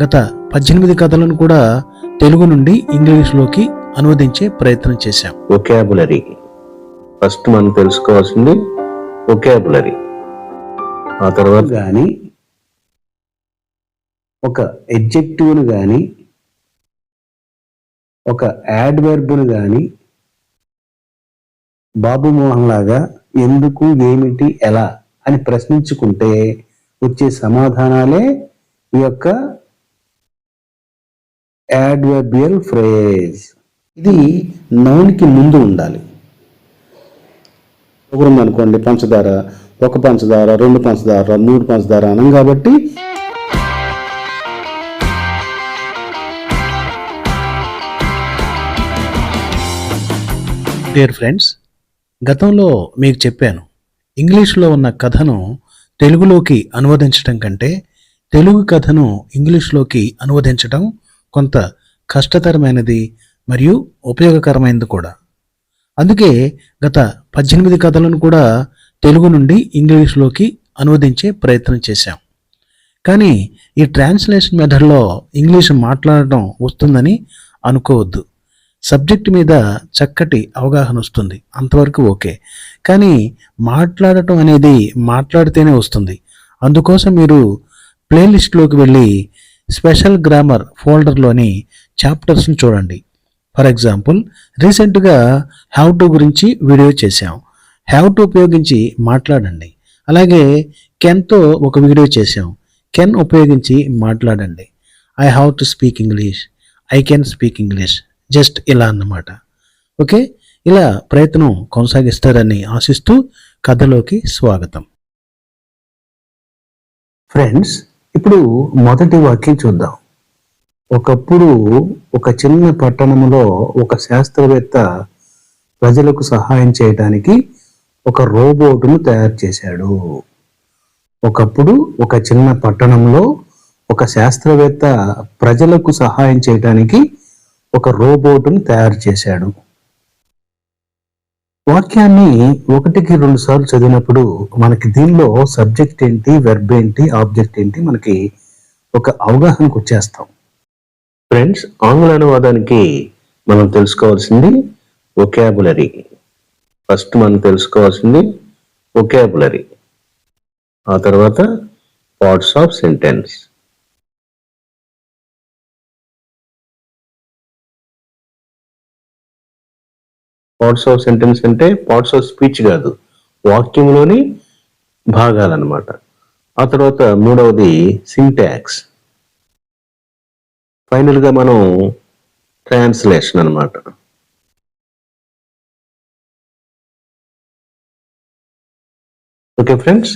గత పద్దెనిమిది కథలను కూడా తెలుగు నుండి ఇంగ్లీష్లోకి అనువదించే ప్రయత్నం చేశాం. ఒకాబులరీ ఫస్ట్ మనం తెలుసుకోవాల్సింది ఒకాబులరీ ఆ తర్వాత కానీ ఒక ఎడ్జెక్టివ్ను కానీ ఒక యాడ్వర్బ్ను కానీ బాబు మోహన్ లాగా ఎందుకు ఏమిటి ఎలా అని ప్రశ్నించుకుంటే వచ్చే సమాధానాలే ఈ యొక్క యాడ్వర్బియల్ ఫ్రేజ్ ఇది నౌన్కి ముందు ఉండాలి. ఒకరు అనుకోండి పంచదార ఒక పంచదార రెండు పంచదార మూడు పంచదార అనం కాబట్టి డియర్ ఫ్రెండ్స్ గతంలో మీకు చెప్పాను ఇంగ్లీష్లో ఉన్న కథను తెలుగులోకి అనువదించడం కంటే తెలుగు కథను ఇంగ్లీష్లోకి అనువదించడం కొంత కష్టతరమైనది మరియు ఉపయోగకరమైనది కూడా. అందుకే గత పద్దెనిమిది కథలను కూడా తెలుగు నుండి ఇంగ్లీష్లోకి అనువదించే ప్రయత్నం చేశాం. కానీ ఈ ట్రాన్స్లేషన్ మెథడ్లో ఇంగ్లీష్ మాట్లాడటం వస్తుందని అనుకోవద్దు. సబ్జెక్ట్ మీద చక్కటి అవగాహన వస్తుంది. అంతవరకు ఓకే. కానీ మాట్లాడటం అనేది మాట్లాడితేనే వస్తుంది. అందుకోసం మీరు ప్లేలిస్ట్లోకి వెళ్ళి స్పెషల్ గ్రామర్ ఫోల్డర్లోని చాప్టర్స్ని చూడండి. ఫర్ ఎగ్జాంపుల్ రీసెంట్గా హ్యావ్ టు గురించి వీడియో చేశాం. హ్యావ్ టు ఉపయోగించి మాట్లాడండి. అలాగే కెన్తో ఒక వీడియో చేశాం. కెన్ ఉపయోగించి మాట్లాడండి. I have to speak English. I can speak English. Just ఇలా అన్నమాట. ఓకే? ఇలా ప్రయత్నం కొనసాగిస్తారని ఆశిస్తూ కథలోకి స్వాగతం. ఫ్రెండ్స్ ఇప్పుడు మొదటి వాక్యం చూద్దాం. ఒకప్పుడు ఒక చిన్న పట్టణంలో ఒక శాస్త్రవేత్త ప్రజలకు సహాయం చేయడానికి ఒక రోబోటును తయారు చేశాడు. ఒకప్పుడు ఒక చిన్న పట్టణంలో ఒక శాస్త్రవేత్త ప్రజలకు సహాయం చేయడానికి ఒక రోబోటును తయారు చేశాడు. వాక్యాన్ని ఒకటికి రెండు సార్లు చదివినప్పుడు మనకి దీనిలో సబ్జెక్ట్ ఏంటి వెర్బ్ ఏంటి ఆబ్జెక్ట్ ఏంటి మనకి ఒక అవగాహనకు వచ్చేస్తాం. ఫ్రెండ్స్ ఆంగ్ల అనువాదానికి మనం తెలుసుకోవాల్సింది ఒకాబులరీ ఫస్ట్ మనం తెలుసుకోవాల్సింది ఒకాబులరీ ఆ తర్వాత parts of sentence parts of sentence అంటే పార్ట్స్ ఆఫ్ స్పీచ్ కాదు వాక్యంలోని భాగాలన్నమాట. ఆ తర్వాత మూడవది సింటాక్స్. ఫైనల్గా మనం ట్రాన్స్లేషన్ అన్నమాట. Okay friends?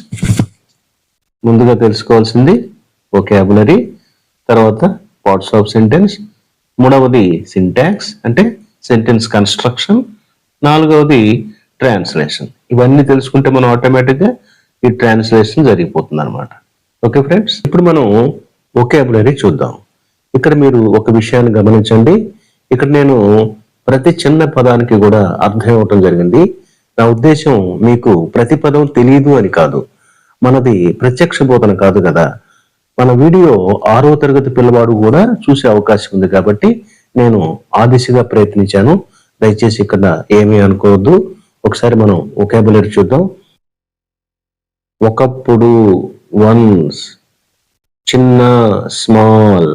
ముందుగా తెలుసుకోవాల్సింది ఒకాబులరీ తర్వాత పార్ట్స్ ఆఫ్ సెంటెన్స్ మూడవది సింటాక్స్ అంటే సెంటెన్స్ కన్స్ట్రక్షన్ నాలుగవది ట్రాన్స్లేషన్. ఇవన్నీ తెలుసుకుంటే మనం ఆటోమేటిక్గా ఈ ట్రాన్స్లేషన్ జరిగిపోతుంది అనమాట ఓకే ఫ్రెండ్స్? ఇప్పుడు మనం ఒకేబులరీ చూద్దాం. ఇక్కడ మీరు ఒక విషయాన్ని గమనించండి. ఇక్కడ నేను ప్రతి చిన్న పదానికి కూడా అర్థం ఇవ్వటం జరిగింది. నా ఉద్దేశం మీకు ప్రతి పదం తెలియదు అని కాదు. మనది ప్రత్యక్ష బోధన కాదు కదా. మన వీడియో ఆరో తరగతి పిల్లవాడు కూడా చూసే అవకాశం ఉంది కాబట్టి నేను ఆ దిశగా ప్రయత్నించాను. దయచేసి ఇక్కడ ఏమీ అనుకోవద్దు. ఒకసారి మనం ఒకేబులర్ చూద్దాం. ఒకప్పుడు వన్స్ చిన్న స్మాల్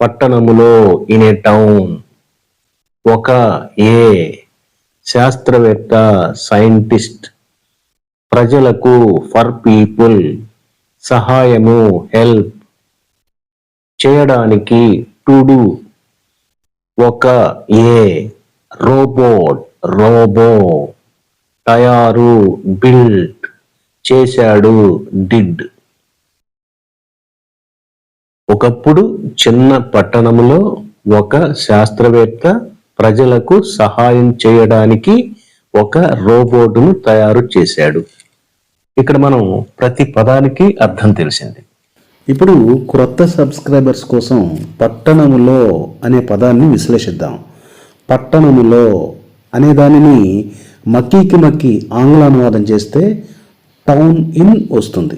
పట్టణములో ఇన్ ఏ టౌన్ ఒక ఏ శాస్త్రవేత్త సైంటిస్ట్ ప్రజలకు ఫర్ పీపుల్ సహాయము హెల్ప్ చేయడానికి టు డూ ఒక ఏ రోబోట్ రోబో. తయారు బిల్డ్. చేశాడు డిడ్. ఒకప్పుడు చిన్న పట్టణంలో ఒక శాస్త్రవేత్త ప్రజలకు సహాయం చేయడానికి ఒక రోబోటును తయారు చేశాడు. ఇక్కడ మనం ప్రతి పదానికి అర్థం తెలిసింది. ఇప్పుడు క్రొత్త సబ్స్క్రైబర్స్ కోసం పట్టణములో అనే పదాన్ని విశ్లేషిద్దాం. పట్టణములో అనే దానిని మక్కీకి మక్కి ఆంగ్ల అనువాదం చేస్తే టౌన్ ఇన్ వస్తుంది.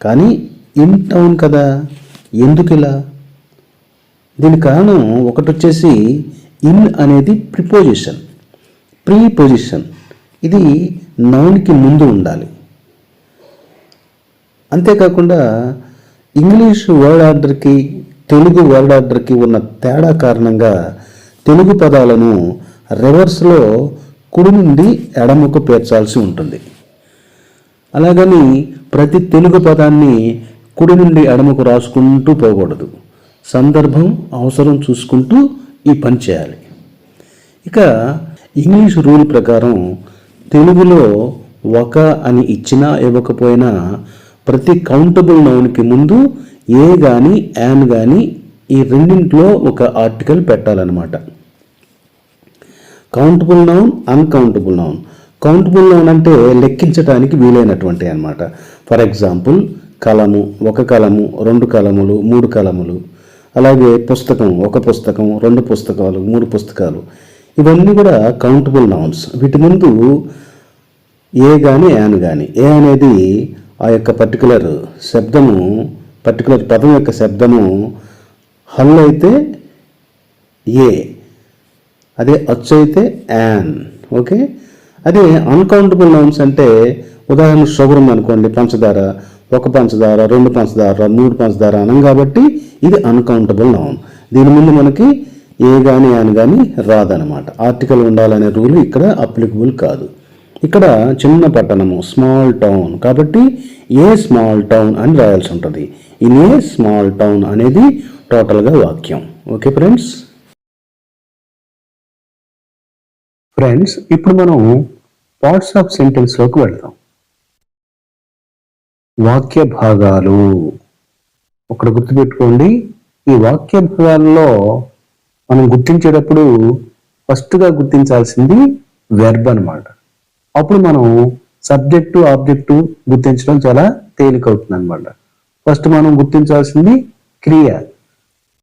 కానీ ఇన్ టౌన్ కదా? ఎందుకు ఇలా దీని కారణం ఒకటి వచ్చేసి ఇన్ అనేది ప్రిపోజిషన్. ప్రీ పొజిషన్ ఇది నౌన్కి ముందు ఉండాలి. అంతేకాకుండా ఇంగ్లీష్ వర్డ్ ఆర్డర్కి తెలుగు వర్డ్ ఆర్డర్కి ఉన్న తేడా కారణంగా తెలుగు పదాలను రివర్స్లో కుడి నుండి ఎడమకు పేర్చాల్సి ఉంటుంది. అలాగని ప్రతి తెలుగు పదాన్ని కుడి నుండి ఎడమకు రాసుకుంటూ పోకూడదు. సందర్భం అవసరం చూసుకుంటూ ఈ పని చేయాలి. ఇక ఇంగ్లీష్ రూల్ ప్రకారం తెలుగులో ఒక అని ఇచ్చినా ఇవ్వకపోయినా ప్రతి కౌంటబుల్ నౌన్కి ముందు ఏ కానీ యాన్ కానీ ఈ రెండింటిలో ఒక ఆర్టికల్ పెట్టాలన్నమాట. Countable noun uncountable noun countable noun అంటే లెక్కించడానికి వీలైనటువంటి అన్నమాట. ఫర్ ఎగ్జాంపుల్ కలము ఒక కలము రెండు కలములు మూడు కలములు. అలాగే పుస్తకం ఒక పుస్తకం రెండు పుస్తకాలు మూడు పుస్తకాలు. ఇవన్నీ కూడా కౌంటబుల్ నౌన్స్ వీటి ముందు ఏ కానీ యాన్ కానీ ఏ అనేది ఆ యొక్క పర్టికులర్ శబ్దము పర్టికులర్ పదం యొక్క శబ్దము హల్ అయితే ఏ అదే అచ్చు అయితే యాన్ ఓకే? అదే అన్కౌంటబుల్ నౌన్స్ అంటే ఉదాహరణ షుగరం అనుకోండి పంచదార ఒక పంచదార రెండు పంచదార మూడు పంచదార అనం కాబట్టి ఇది అన్కౌంటబుల్ నౌన్ దీని ముందు మనకి ఏ కానీ యాన్ కానీ రాదనమాట. ఆర్టికల్ ఉండాలనే రూల్ ఇక్కడ అప్లికబుల్ కాదు. ఇక్కడ చిన్న పట్టణము స్మాల్ టౌన్ కాబట్టి ఏ స్మాల్ టౌన్ అని రాయాల్సి ఉంటుంది. ఇన్ ఏ స్మాల్ టౌన్ అనేది టోటల్గా వాక్యం. Okay friends? ఫ్రెండ్స్ ఇప్పుడు మనం పార్ట్స్ ఆఫ్ సెంటెన్స్లోకి వెళ్దాం. వాక్య భాగాలు. ఒకటి గుర్తుపెట్టుకోండి. ఈ వాక్య భాగాల్లో మనం గుర్తించేటప్పుడు ఫస్ట్గా గుర్తించాల్సింది వెర్బ్ అన్నమాట. అప్పుడు మనం సబ్జెక్టు ఆబ్జెక్టు గుర్తించడం చాలా తేలికవుతుంది అనమాట ఫస్ట్ మనం గుర్తించాల్సింది క్రియ.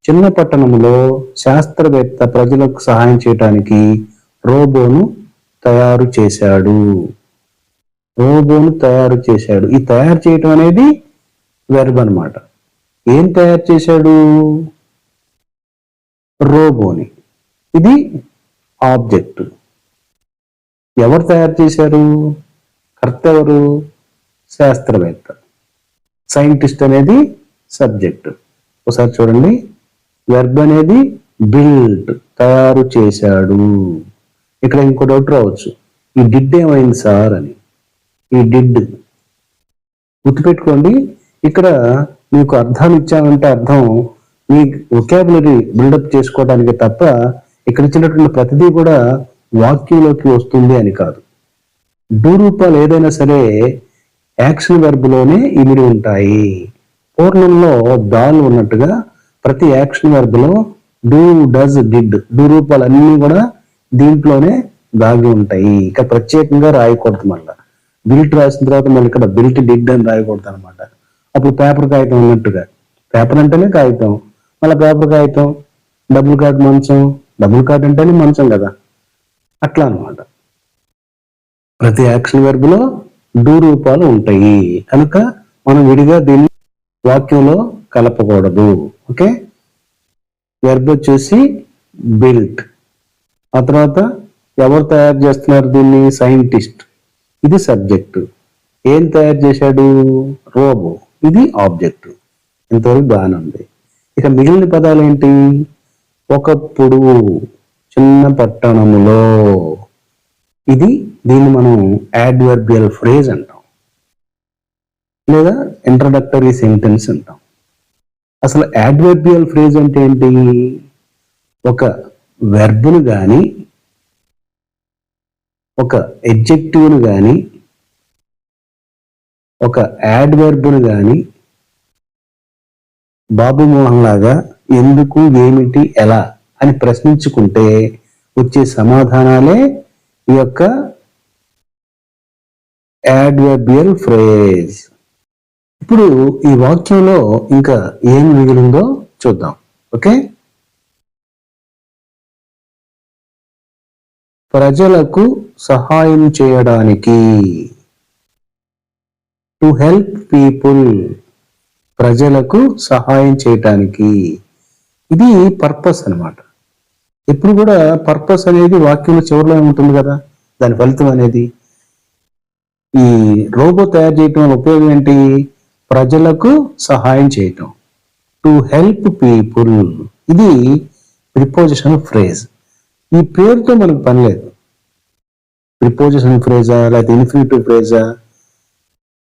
చిన్న పట్టణంలో శాస్త్రవేత్త ప్రజలకు సహాయం చేయడానికి రోబోను తయారు చేశాడు. రోబోను తయారు చేశాడు. ఈ తయారు చేయటం అనేది వెర్బ్ అన్నమాట. ఏం తయారు చేశాడు? రోబోని. ఇది ఆబ్జెక్ట్. ఎవరు తయారు చేశారు? కర్త ఎవరు? శాస్త్రవేత్త. సైంటిస్ట్ అనేది సబ్జెక్ట్. ఒకసారి చూడండి. వెర్బ్ అనేది బిల్డ్ తయారు చేశాడు. ఇక్కడ ఇంకో డౌట్ రావచ్చు. ఈ డిడ్ ఏమైంది సార్ అని. ఈ డిడ్ గుర్తుపెట్టుకోండి ఇక్కడ మీకు అర్థాలు ఇచ్చామంటే అర్థం మీ ఒకాబులరీ బిల్డప్ చేసుకోవడానికి తప్ప ఇక్కడ ఇచ్చినటువంటి ప్రతిదీ కూడా వాక్యంలోకి వస్తుంది అని కాదు. డూ రూపాలు ఏదైనా సరే యాక్షన్ వెర్బ్లోనే ఇమిడి ఉంటాయి. పూర్ణంలో దాల్ ఉన్నట్టుగా ప్రతి యాక్షన్ వర్బ్లో డూ డజ్ డిడ్ డూ రూపాలు అన్నీ కూడా దీంట్లోనే దాగి ఉంటాయి. ఇక ప్రత్యేకంగా రాయకూడదు మళ్ళా. బిల్ట్ రాసిన తర్వాత మళ్ళీ ఇక్కడ బిల్ట్ డిడ్ అని రాయకూడదు అనమాట అప్పుడు పేపర్ కాగితం ఉన్నట్టుగా పేపర్ అంటేనే కాగితం. మళ్ళీ పేపర్ కాగితం డబుల్ కార్డ్ మంచం డబుల్ కార్డ్ అంటేనే మంచం కదా. అట్లా అనమాట ప్రతి యాక్షన్ వెర్బ్ డూ రూపాలు ఉంటాయి. కనుక మనం విడిగా దీన్ని వాక్యంలో కలపకూడదు. ఓకే? వెర్బ్ వచ్చేసి బిల్ట్. ఆ తర్వాత ఎవరు తయారు చేస్తున్నారు దీన్ని? సైంటిస్ట్. ఇది సబ్జెక్ట్. ఏం తయారు చేశాడు? రోబో. ఇది ఆబ్జెక్ట్. ఇంతవరకు బాగానే ఉంది. ఇక మిగిలిన పదాలు ఏంటి ఒకప్పుడు చిన్న పట్టణములో. ఇది దీన్ని మనం యాడ్వర్బియల్ ఫ్రేజ్ అంటాం. లేదా ఇంట్రడక్టరీ సెంటెన్స్ అంటాం. అసలు యాడ్వర్బియల్ ఫ్రేజ్ అంటే ఏంటి? ఒక వెర్బును కానీ ఒక ఎడ్జెక్టివ్ను కానీ ఒక యాడ్వర్బును కానీ బాబు మోహన్ లాగా ఎందుకు ఏమిటి ఎలా అని ప్రశ్నించుకుంటే వచ్చే సమాధానాలే ఈ యొక్క యాడ్వర్బియల్ ఫ్రేజ్ ఇప్పుడు ఈ వాక్యంలో ఇంకా ఏం మిగిలిందో చూద్దాం. ఓకే? ప్రజలకు సహాయం చేయడానికి. టు హెల్ప్ పీపుల్ ప్రజలకు సహాయం చేయటానికి. ఇది పర్పస్ అన్నమాట. ఎప్పుడు కూడా పర్పస్ అనేది వాక్యంలో చివరిలో ఉంటుంది కదా? దాని ఫలితం అనేది. ఈ రోబో తయారు చేయటం ఉపయోగం ఏంటి? ప్రజలకు సహాయం చేయటం. టు హెల్ప్ పీపుల్ ఇది ప్రిపోజిషన్ ఫ్రేజ్ ఈ పేరుతో మనకు పని లేదు. ప్రిపోజిషన్ ఫ్రేజా లేకపోతే ఇన్ఫినిటివ్ ఫ్రేజా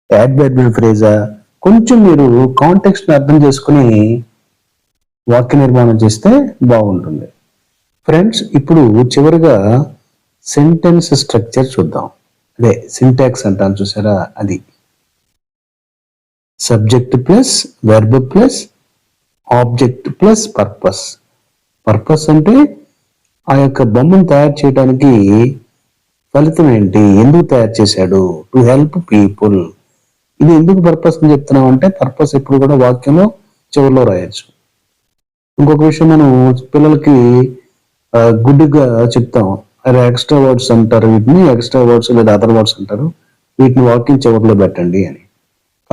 యాడ్వర్బిల్ ఫ్రేజా కొంచెం మీరు కాంటెక్స్ట్ అర్థం చేసుకుని వాక్య నిర్మాణం చేస్తే బాగుంటుంది. ఫ్రెండ్స్ ఇప్పుడు చివరిగా సెంటెన్స్ స్ట్రక్చర్ చూద్దాం. అదే సింటాక్స్ అంటాను చూసారా? అది. Subject plus verb plus object plus purpose purpose అంటే ఆ యొక్క బొమ్మను తయారు చేయడానికి ఫలితం ఏంటి? ఎందుకు తయారు చేశాడు? టు హెల్ప్ పీపుల్ ఇది ఎందుకు పర్పస్ అని చెప్తున్నాం అంటే పర్పస్ ఎప్పుడు కూడా వాక్యంలో చివరిలో రాయొచ్చు. ఇంకొక విషయం మనం పిల్లలకి ఆ, గుడ్డిగా చెప్తాం. అరే ఎక్స్ట్రా వర్డ్స్ అంటారు వీటిని ఎక్స్ట్రా వర్డ్స్ లేదా అదర్ వర్డ్స్ అంటారు. వీటిని వాక్యం చివరిలో పెట్టండి అని.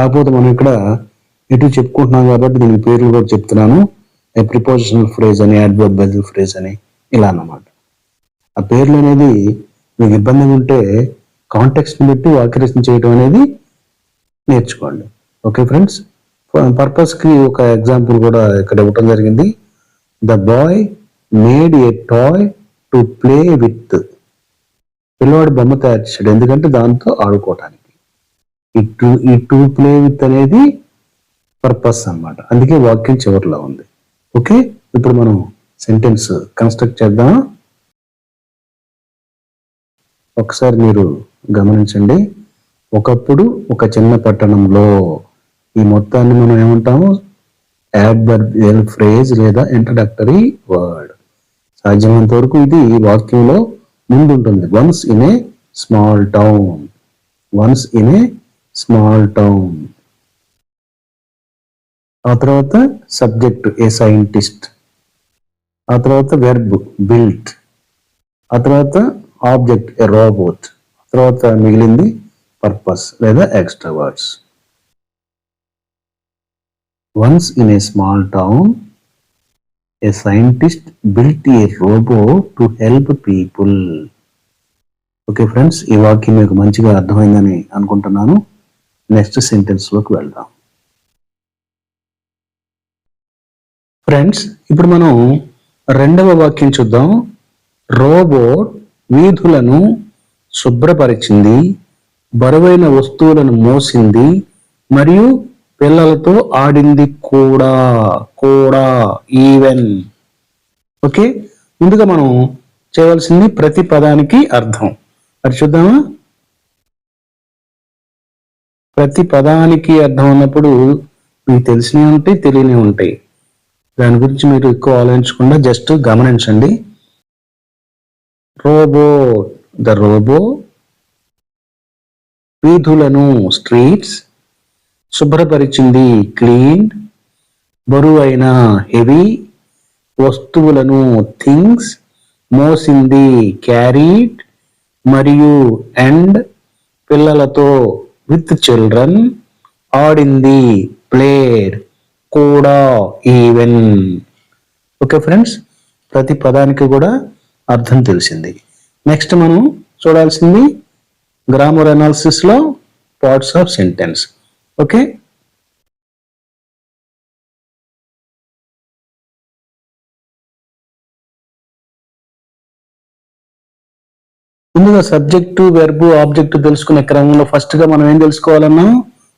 కాకపోతే మనం ఇక్కడ ఎటు చెప్పుకుంటున్నాం కాబట్టి దీని పేర్లు కూడా చెప్తున్నాను. ఏ ప్రిపోజిషనల్ ఫ్రేజ్ అని అడ్వర్బల్ ఫ్రేజ్ అని ఇలా అన్నమాట. ఆ పేర్లు అనేది మీకు ఇబ్బందిగా ఉంటే కాంటెక్స్ట్ని బట్టి వాక్యరచన చేయడం అనేది నేర్చుకోండి. ఓకే ఫ్రెండ్స్ పర్పస్కి ఒక ఎగ్జాంపుల్ కూడా ఇక్కడ ఇవ్వటం జరిగింది. The boy made a toy to play with పిల్లవాడు బొమ్మ తయారు చేశాడు. ఎందుకంటే దాంతో ఆడుకోవటానికి. ఈ టు ఈ టు ప్లే విత్ అనేది పర్పస్ అన్నమాట. అందుకే వాక్యం చివరిలో ఉంది. ఓకే? ఇప్పుడు మనం సెంటెన్స్ కన్స్ట్రక్ట్ చేద్దాం. ఒకసారి మీరు గమనించండి. ఒకప్పుడు ఒక చిన్న పట్టణంలో ఈ మొత్తాన్ని మనం ఏమంటాము? యాడ్వర్బియల్ ఫ్రేజ్ లేదా ఇంట్రడక్టరీ వర్డ్ సాధ్యమైనంత వరకు ఇది వాక్యంలో ముందు ఉంటుంది once in a small town once in a small town. ఆ తర్వాత సబ్జెక్ట్ ఏ సైంటిస్ట్. ఆ తర్వాత వెర్బ్ బిల్ట్. ఆ తర్వాత ఆబ్జెక్ట్ ఏ రోబోట్. ఆ తర్వాత మిగిలింది పర్పస్ లేదా extra words once in a small town a scientist built a robo to help people. Okay friends ఈ వాక్యం మీకు మంచిగా అర్థమైందని అనుకుంటున్నాను. నెక్స్ట్ సెంటెన్స్లోకి వెళ్దాం. ఫ్రెండ్స్ ఇప్పుడు మనం రెండవ వాక్యం చూద్దాం. రోబోట్ వీధులను శుభ్రపరిచింది బరువైన వస్తువులను మోసింది మరియు పిల్లలతో ఆడింది కూడా కూడా ఈవెన్. ఓకే? ముందుగా మనం చేయవలసింది ప్రతి పదానికి అర్థం. అది చూద్దామా? ప్రతి పదానికి అర్థం ఉన్నప్పుడు మీకు తెలిసినవి ఉంటాయి తెలియనివి ఉంటాయి. దాని గురించి మీరు ఎక్కువ ఆలోచించకుండా జస్ట్ గమనించండి. రోబో ద రోబో వీధులను స్ట్రీట్స్ శుభ్రపరిచింది క్లీన్ బరువైన హెవీ వస్తువులను థింగ్స్ మోసింది క్యారీడ్ మరియు అండ్ పిల్లలతో విత్ చిల్డ్రన్ ఆడింది ప్లేడ్ కూడా ఈవెన్ ఓకే ఫ్రెండ్స్ ప్రతి పదానికి కూడా అర్థం తెలిసింది. నెక్స్ట్ మనం చూడాల్సింది గ్రామర్ అనాలిసిస్లో పార్ట్స్ ఆఫ్ సెంటెన్స్ ఓకే ముందుగా సబ్జెక్టు వెర్బ్ ఆబ్జెక్ట్ తెలుసుకునే క్రమంలో ఫస్ట్గా మనం ఏం తెలుసుకోవాలన్నా?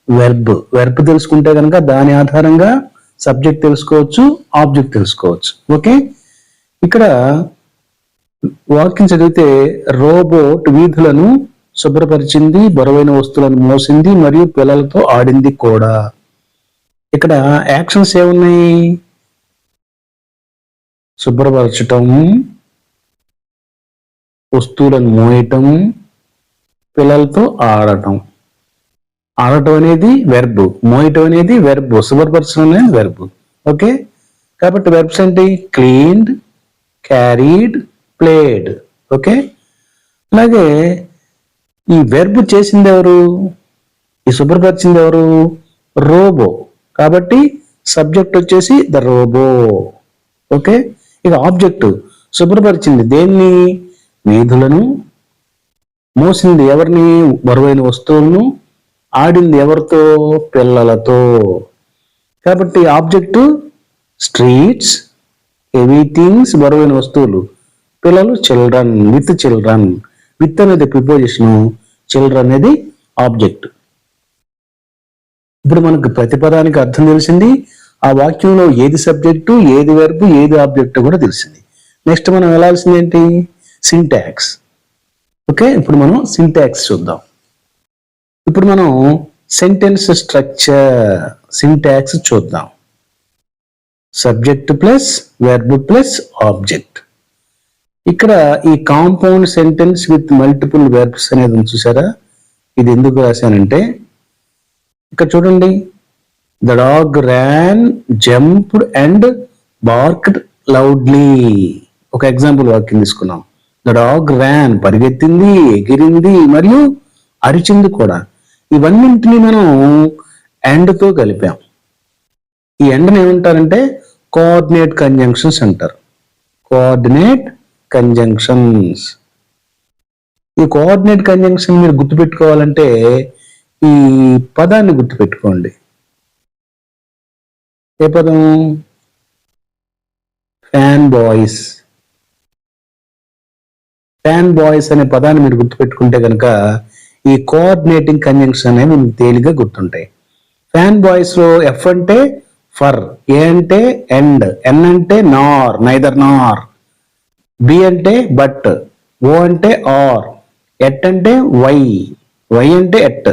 వెర్బ్ వెర్బ్ తెలుసుకుంటే కనుక దాని ఆధారంగా సబ్జెక్ట్ తెలుసుకోవచ్చు ఆబ్జెక్ట్ తెలుసుకోవచ్చు. ఓకే ఇక్కడ వాక్యం చదివితే రోబోట్ వీధులను శుభ్రపరిచింది బరువైన వస్తువులను మోసింది మరియు పిల్లలతో ఆడింది కూడా. ఇక్కడ యాక్షన్స్ ఏమున్నాయి? శుభ్రపరచటం వస్తువులను మోయటం పిల్లలతో ఆడటం. ఆడటం అనేది వెర్బ్ మోయటం అనేది వెర్బ్ శుభ్రపరచడం అనేది వెర్బ్ ఓకే? కాబట్టి వెర్బ్స్ ఏంటి క్లీన్డ్ క్యారీడ్ ప్లేడ్ ఓకే? అలాగే ఈ వెర్బ్ చేసింది ఎవరు? ఈ శుభ్రపరిచింది ఎవరు? రోబో. కాబట్టి సబ్జెక్ట్ వచ్చేసి ద రోబో ఓకే? ఇక ఆబ్జెక్ట్ శుభ్రపరిచింది దేన్ని? వీధులను మోసింది ఎవరిని? బరువైన వస్తువులను ఆడింది ఎవరితో? పిల్లలతో. కాబట్టి ఆబ్జెక్ట్ స్ట్రీట్స్ హెవీ థింగ్స్ బరువైన వస్తువులు. పిల్లలు చిల్డ్రన్ విత్ చిల్డ్రన్. విత్ అనేది ప్రిపోజిషన్ చిల్డ్రన్ అనేది ఆబ్జెక్ట్. ఇప్పుడు మనకు ప్రతి పదానికి అర్థం తెలిసింది. ఆ వాక్యంలో ఏది సబ్జెక్టు ఏది వెర్బ్ ఏది ఆబ్జెక్ట్ కూడా తెలిసింది. నెక్స్ట్ మనం వెళ్ళాల్సింది ఏంటి సింటాక్స్. ఓకే? ఇప్పుడు మనం సింటాక్స్ చూద్దాం. ఇప్పుడు మనం సెంటెన్స్ స్ట్రక్చర్ సింటాక్స్ చూద్దాం. Subject plus verb plus object. ఇక్కడ ఈ compound sentence with multiple verbs అనేది చూసారా? ఇది ఎందుకు రాశానంటే ఇక్కడ చూడండి. The dog ran jumped and barked loudly ఒక ఎగ్జాంపుల్ వాక్యం తీసుకున్నాం. ద డాగ్ ర్యాన్ పరిగెత్తింది ఎగిరింది మరియు అరిచింది కూడా. ఇవన్నింటినీ మనం ఎండ్తో కలిపాం. ఈ ఎండ్ని ఏమంటారంటే కోఆర్డినేట్ కంజంక్షన్స్ అంటారు. కోఆర్డినేట్ కంజంక్షన్స్ ఈ కోఆర్డినేట్ కంజంక్షన్ మీరు గుర్తుపెట్టుకోవాలంటే ఈ పదాన్ని గుర్తుపెట్టుకోండి. ఏ పదం? ఫ్యాన్ బాయ్స్ ఫ్యాన్ బాయ్స్ అనే పదాన్ని మీరు గుర్తుపెట్టుకుంటే కనుక ఈ కోఆర్డినేటింగ్ కంజంక్షన్ అనేవి మీకు తేలిగ్గా గుర్తుంటాయి. ఫ్యాన్ బాయ్స్లో ఎఫ్ అంటే ఫర్ ఏ అంటే ఎండ్ ఎన్ అంటే నార్ నైదర్ నార్ బి అంటే బట్ ఓ అంటే ఆర్ ఎట్ అంటే వై వై అంటే ఎట్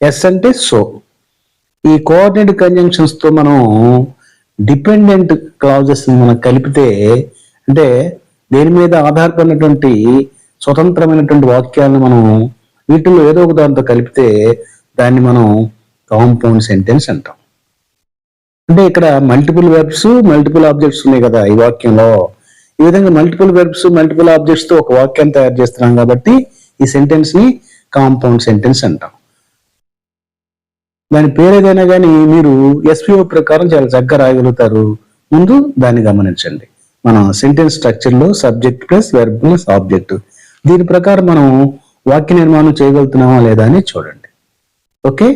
ఎస్ అంటే సో ఈ కోఆర్డినేట్ కంజంక్షన్స్తో మనం డిపెండెంట్ క్లాజెస్ మనం కలిపితే అంటే దేని మీద ఆధారపడినటువంటి స్వతంత్రమైనటువంటి వాక్యాలను మనం వీటిలో ఏదో ఒక దాంతో కలిపితే దాన్ని మనం కాంపౌండ్ సెంటెన్స్ అంటాం. అంటే ఇక్కడ మల్టిపుల్ వెర్బ్స్ మల్టిపుల్ ఆబ్జెక్ట్స్ ఉన్నాయి కదా ఈ వాక్యంలో. ఈ విధంగా మల్టిపుల్ వెర్బ్స్ మల్టిపుల్ ఆబ్జెక్ట్స్తో ఒక వాక్యాన్ని తయారు చేస్తున్నాం కాబట్టి ఈ సెంటెన్స్ని కాంపౌండ్ సెంటెన్స్ అంటాం. దాని పేరు ఏదైనా కానీ మీరు ఎస్పీఓ ప్రకారం చాలా చక్కగా రాయగలుగుతారు. ముందు దాన్ని గమనించండి. మన sentence స్ట్రక్చర్లో subject plus verb plus object దీని ప్రకారం మనం వాక్య నిర్మాణం చేయగలుగుతున్నామా లేదా అని చూడండి. ఓకే?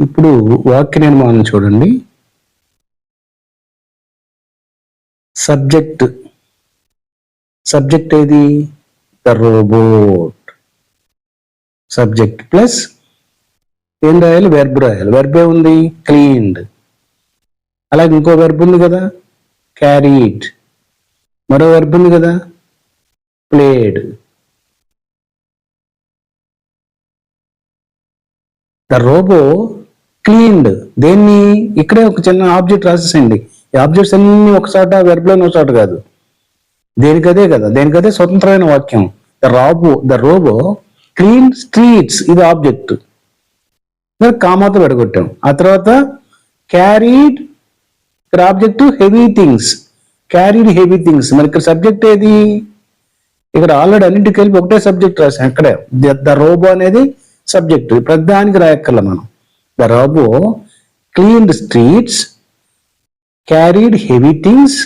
ఇప్పుడు వాక్య నిర్మాణం చూడండి. సబ్జెక్ట్ సబ్జెక్ట్ ఏది? ద రోబోట్ సబ్జెక్ట్ ప్లస్ ఏం రాయాలి? వెర్బ్ రాయాలి. వెర్బ్ ఉంది? క్లీన్డ్ అలాగే ఇంకో వెర్బ్ ఉంది కదా? క్యారీడ్ మరో వెర్బ్ ఉంది కదా? ప్లేడ్ ద రోబో క్లీన్డ్ దేన్ని? ఇక్కడే ఒక చిన్న ఆబ్జెక్ట్ రాసేసండి. ఈ ఆబ్జెక్ట్స్ అన్ని ఒక చోట వెర్బ్ ఒక చోట కాదు. దేనికదే కదా? దేనికదే స్వతంత్రమైన వాక్యం. The robo the robo clean streets ఇది ఆబ్జెక్ట్ కామాతో పెడగొట్టాం. ఆ తర్వాత క్యారీడ్ ఇక్కడ object heavy things carried heavy things మరి ఇక్కడ సబ్జెక్ట్ ఏది? ఇక్కడ ఆల్రెడీ అన్నింటికి కలిపి ఒకటే సబ్జెక్ట్ రాసాం అక్కడే ద రోబో అనేది సబ్జెక్ట్ ప్రధానికి రాయక్కర్ల మనం. The robo cleaned streets carried heavy things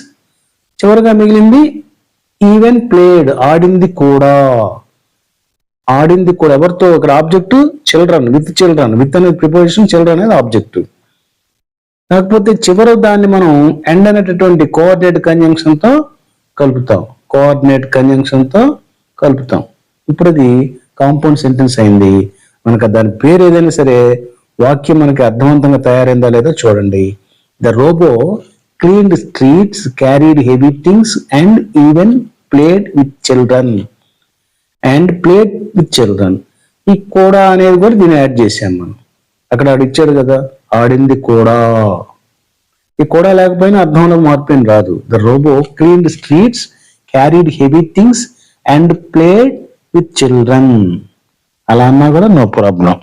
చివరిగా మిగిలింది ఈవెన్ ప్లేడ్ ఆడింది కూడా. ఆడింది కూడా. ఎవరితో? ఇక్కడ object children with children with అనేది ప్రిపరేషన్ చిల్డ్రన్ అనేది ఆబ్జెక్ట్ కాకపోతే చివరి దాన్ని మనం ఎండ్ అనేటటువంటి కోఆర్డినేట్ కంజంక్షన్తో కలుపుతాం. కోఆర్డినేట్ కంజంక్షన్తో కలుపుతాం. ఇప్పుడు అది కాంపౌండ్ సెంటెన్స్ అయింది. మనకు దాని పేరు ఏదైనా సరే వాక్యం మనకి అర్థవంతంగా తయారైందా లేదో చూడండి. The robo cleaned streets carried heavy things and even played with children. And played with children. ఈ కూడా అనేది కూడా దీన్ని యాడ్ చేశాం మనం. అక్కడ ఇచ్చాడు కదా. ఆడింది కూడా. ఈ కూడా లేకపోయినా అర్థంలో మార్పు రాదు. The robo cleaned streets carried heavy things and played with children అలా అన్నా కూడా నో ప్రాబ్లం.